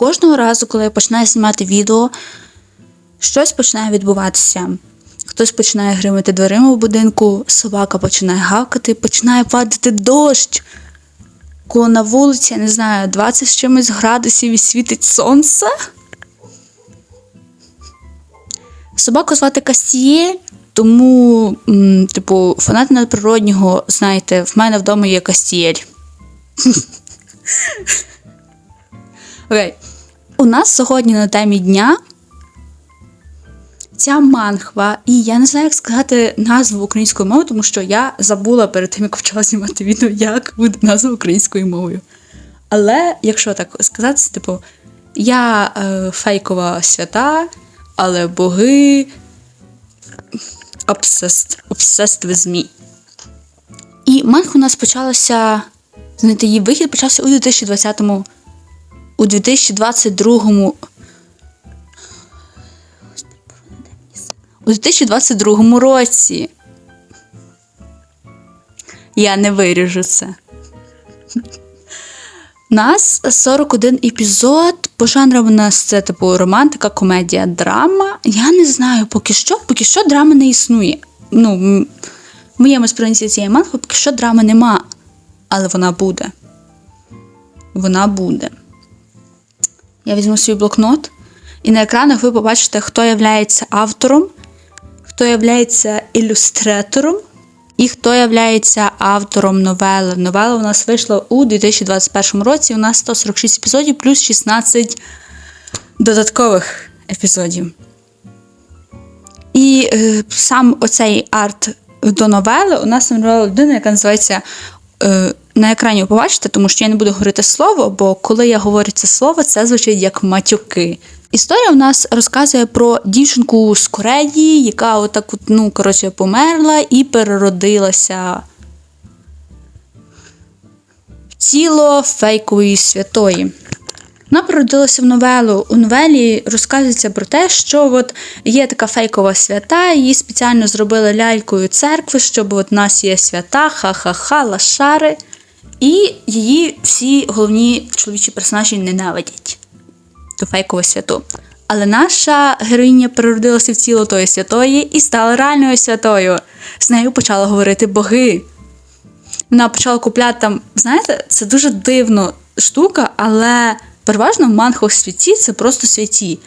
Кожного разу, коли я починаю знімати відео, щось починає відбуватися. Хтось починає гримати дверима в будинку, собака починає гавкати, починає падати дощ. Коли на вулиці, я не знаю, 20 з чимось градусів і світить сонце. Собаку звати Кастіє, тому, м, типу, фанат надприроднього, знаєте, в мене вдома є Кастієль. Окей. У нас сьогодні на темі дня ця манхва, і я не знаю, як сказати назву українською мовою, тому що я забула перед тим, як почала знімати відео, як буде назва українською мовою. Але якщо так сказати, типу, я е, фейкова свята, але боги obsessed, obsessed with me. І манхва у нас почалася, знаєте, її вихід почався у 2020-му, у 2022 у 2022 році. Я не виріжу це. У нас 41 епізод. По жанрам у нас це типу романтика, комедія, драма. Я не знаю, поки що, поки що драми не існує. Ну, в моєму сприйнятті цієї манги поки що драми нема. Але вона буде. Вона буде. Я візьму свій блокнот, і на екранах ви побачите, хто є автором, хто є ілюстратором і хто є автором новели. Новела у нас вийшла у 2021 році. У нас 146 епізодів плюс 16 додаткових епізодів. І е, сам оцей арт до новели у нас намалювала людина, яка називається. Е, на екрані побачите, тому що я не буду говорити слово, бо коли я говорю це слово, це звучить як матюки. Історія у нас розказує про дівчинку з Кореї, яка отак, от, ну, коротше, померла і переродилася в тіло фейкової святої. Вона переродилася в новелу. У новелі розказується про те, що от є така фейкова свята, її спеціально зробили лялькою церкви, щоб от нас є свята, ха-ха-ха, лашари. І її всі головні чоловічі персонажі ненавидять ту фейкову святу. Але наша героїня переродилася в тіло тої святої і стала реальною святою. З нею почали говорити боги. Вона почала купляти там, знаєте, це дуже дивна штука, але переважно в манхах святі це просто святі.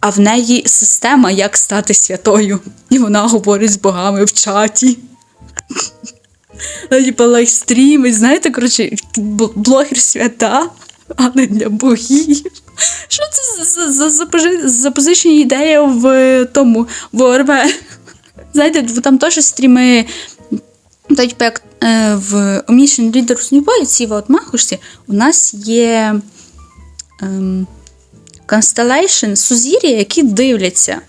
А в неї система, як стати святою. І вона говорить з богами в чаті. Типа лайвстріми, знаєте, коротше, блогер свята, а не для богів. Що це за, за, за, запози- запозичення ідея в тому в ОРВ? Знаєте, там теж стріми, типу, як е, в Omniscient Readers New Boy, ці от махушці, у нас є ем, Constellation, сузір'я, які дивляться.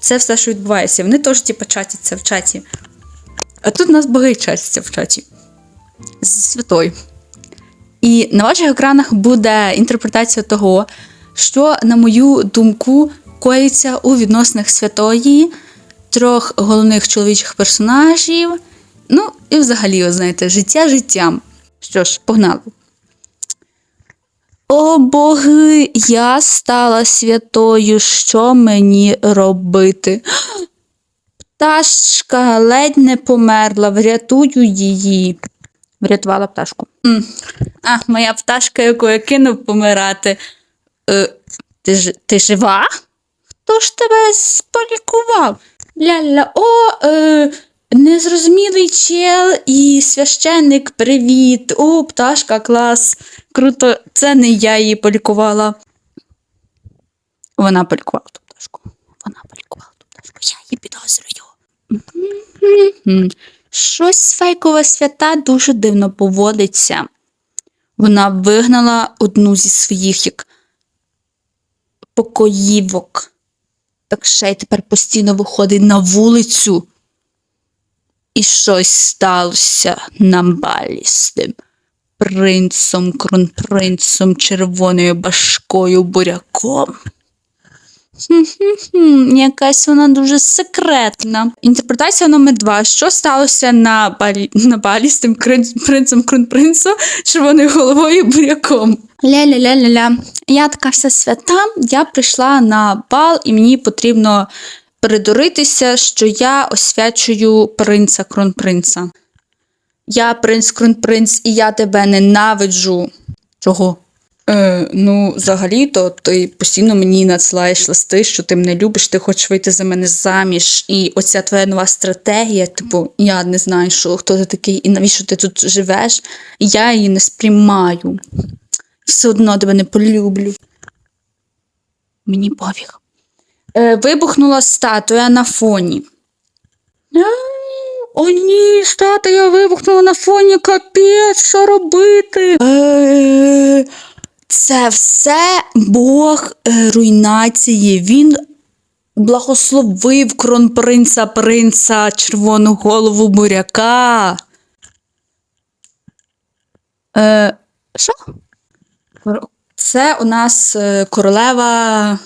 Це все, що відбувається. Вони теж, типу, чатяться в чаті. А тут нас боги чатяться в чаті. З святою. І на ваших екранах буде інтерпретація того, що, на мою думку, коїться у відносинах святої, трьох головних чоловічих персонажів. Ну, і взагалі, ви знаєте, життя життям. Що ж, погнали. О боги, я стала святою, що мені робити? Пташка ледь не померла, врятую її. Врятувала пташку. М. А, моя пташка, яку я кинув помирати. Е, ти, ж, ти жива? Хто ж тебе сполікував? Ля-ля, о, е, незрозумілий чел і священник, привіт. О, пташка, клас. Круто, це не я її полікувала. Вона полікувала ту пташку. Вона полікувала ту пташку. Я її підозрюю. Щось фейкова свята дуже дивно поводиться. Вона вигнала одну зі своїх як покоївок. Так ще й тепер постійно виходить на вулицю. І щось сталося на балі з тим принцом, кронпринцем, червоною башкою буряком. Хм, якась вона дуже секретна. Інтерпретація номер два. Що сталося на балі, на балі з тим принцем кронпринцем, червоною головою буряком? Ля-ля-ля-ля-ля. Я така вся свята. Я прийшла на бал, і мені потрібно передуритися, що я освячую принца кронпринца. Я принц кронпринц, і я тебе ненавиджу. Чого? Е, ну, взагалі-то ти постійно мені надсилаєш листи, що ти мене любиш, ти хочеш вийти за мене заміж. І оця твоя нова стратегія, типу, я не знаю, що хто ти такий і навіщо ти тут живеш, я її не сприймаю. Все одно тебе не полюблю. Мені пофіг. Е, вибухнула статуя на фоні. Е, О, ні, статуя вибухнула на фоні, капець, що робити? Е, це все Бог е, руйнації. Він благословив кронпринца принца червону голову буряка. Е, що? Це у нас е, королева,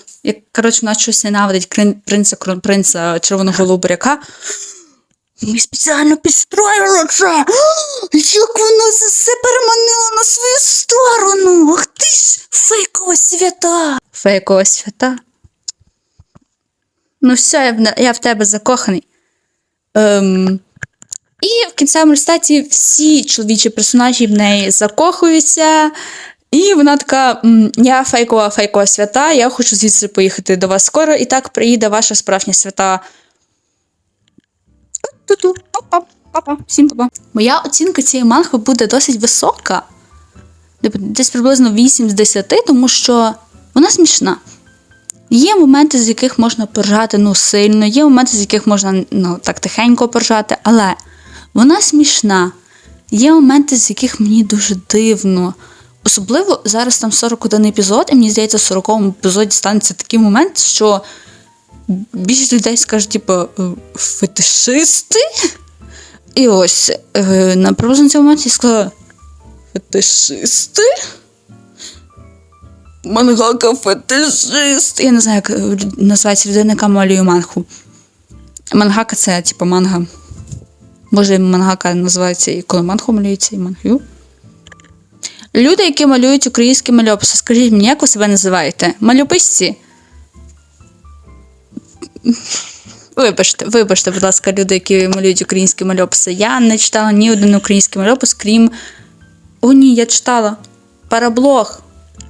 коротше, вона щось ненавидить принца кронпринца червоного буряка. Ми спеціально підстроїли це. Як вона це все переманила на свою сторону. Ах ти ж фейкова свята. Фейкова свята. Ну все, я в, я в тебе закоханий. Ем, і в кінцевому результаті всі чоловічі персонажі в неї закохуються. І вона така: я фейкова фейкова свята, я хочу звідси поїхати до вас скоро, і так приїде ваша справжня свята. Ту-ту, па-па, па-па, всім па-па. Моя оцінка цієї манхви буде досить висока. Типу, Десь приблизно 8 з 10, тому що вона смішна. Є моменти, з яких можна поржати ну, сильно, є моменти, з яких можна ну, так тихенько поржати, але вона смішна. Є моменти, з яких мені дуже дивно. Особливо зараз там 41 епізод, і мені здається, в 40 епізоді станеться такий момент, що більшість людей скажуть, типу, «Е, фетишисти. І ось е, на приблизно цьому моменті я сказала: фетишисти? Мангака фетишист. Я не знаю, як е, називається людина, яка малює мангу. Мангака це типу манга. Може, мангака називається і коли мангу малюється, і мангю. Люди, які малюють українські мальописи, скажіть мені, як ви себе називаєте? Мальописці? Вибачте, вибачте, будь ласка, люди, які малюють українські мальописи. Я не читала ні один український мальопис, крім. О, ні, я читала. Параблог.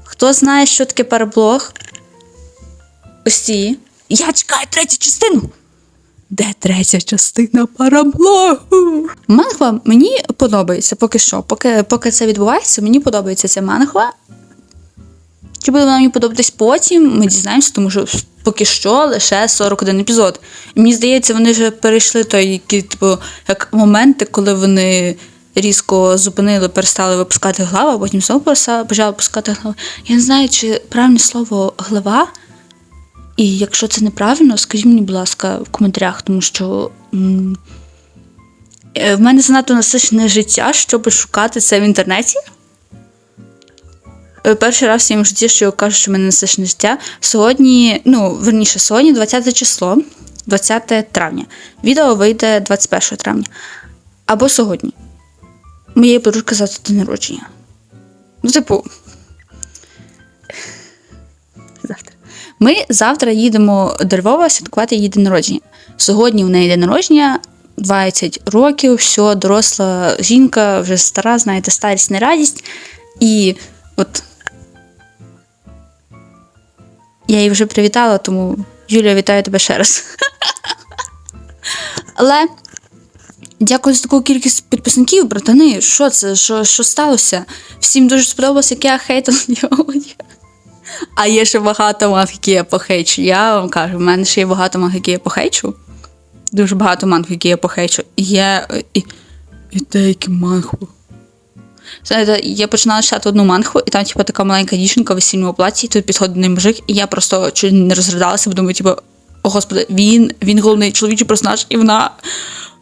Хто знає, що таке параблог? Усі. Я чекаю третю частину. Де третя частина параблогу? Мангва мені подобається поки що. Поки, поки це відбувається, мені подобається ця мангва. Чи буде вона мені подобатись потім, ми дізнаємося, тому що поки що лише 41 епізод. Мені здається, вони вже перейшли той, які, типу, як моменти, коли вони різко зупинили, перестали випускати главу, а потім знову почали випускати главу. Я не знаю, чи правильне слово глава. І якщо це неправильно, скажіть мені, будь ласка, в коментарях, тому що м, е, в мене занадто насичене життя, щоб шукати це в інтернеті. Е, Перший раз в своєму житті, що я кажу, що мене насичене життя. Сьогодні, ну, верніше, сьогодні 20 число, 20 травня. Відео вийде 21 травня. Або сьогодні. Моєї подружки завтра день народження. Ну, типу. Завтра. Ми завтра їдемо до Львова святкувати її день народження. Сьогодні в неї день народження 20 років, все, доросла жінка, вже стара, знаєте, старість не радість. І от я її вже привітала, тому Юлія, вітаю тебе ще раз. Але дякую за таку кількість підписників, братани. Що це? Що, що сталося? Всім дуже сподобалося, як я хейтила його. А є ще багато манг, які я похейчу. Я вам кажу, в мене ще є багато манг, які я похейчу. Дуже багато манг, які я похейчу. І є. І, і деякі мангу. Я починала читати одну манху, і там, типу, така маленька дівчинка в весільному платі, і тут підходить до мужик, і я просто чуть не розридалася, бо думаю, типу, о господи, він, він головний чоловічий персонаж, і вона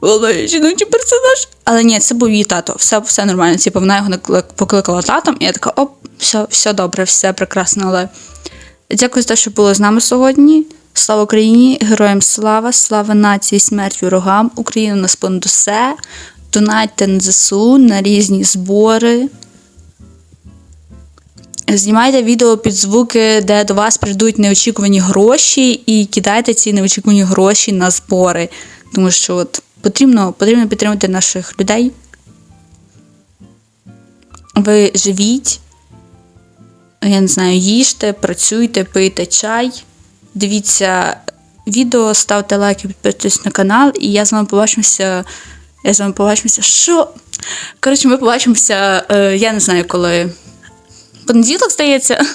головний жіночий персонаж. Але ні, це був її тато, все, все нормально. Типу, вона його покликала татом, і я така, оп, все, все добре, все прекрасно. Але дякую за те, що були з нами сьогодні. Слава Україні, героям слава, слава нації, смерть ворогам. Україна нас понад усе. Донатьте на ЗСУ на різні збори. Знімайте відео під звуки, де до вас прийдуть неочікувані гроші, і кидайте ці неочікувані гроші на збори. Тому що от потрібно, потрібно підтримати наших людей. Ви живіть, я не знаю, їжте, працюйте, пийте чай, дивіться відео, ставте лайки, підписуйтесь на канал, і я з вами побачимося. Я з вами побачимося. Що? Коротше, ми побачимося, е, я не знаю коли. Понеділок, здається.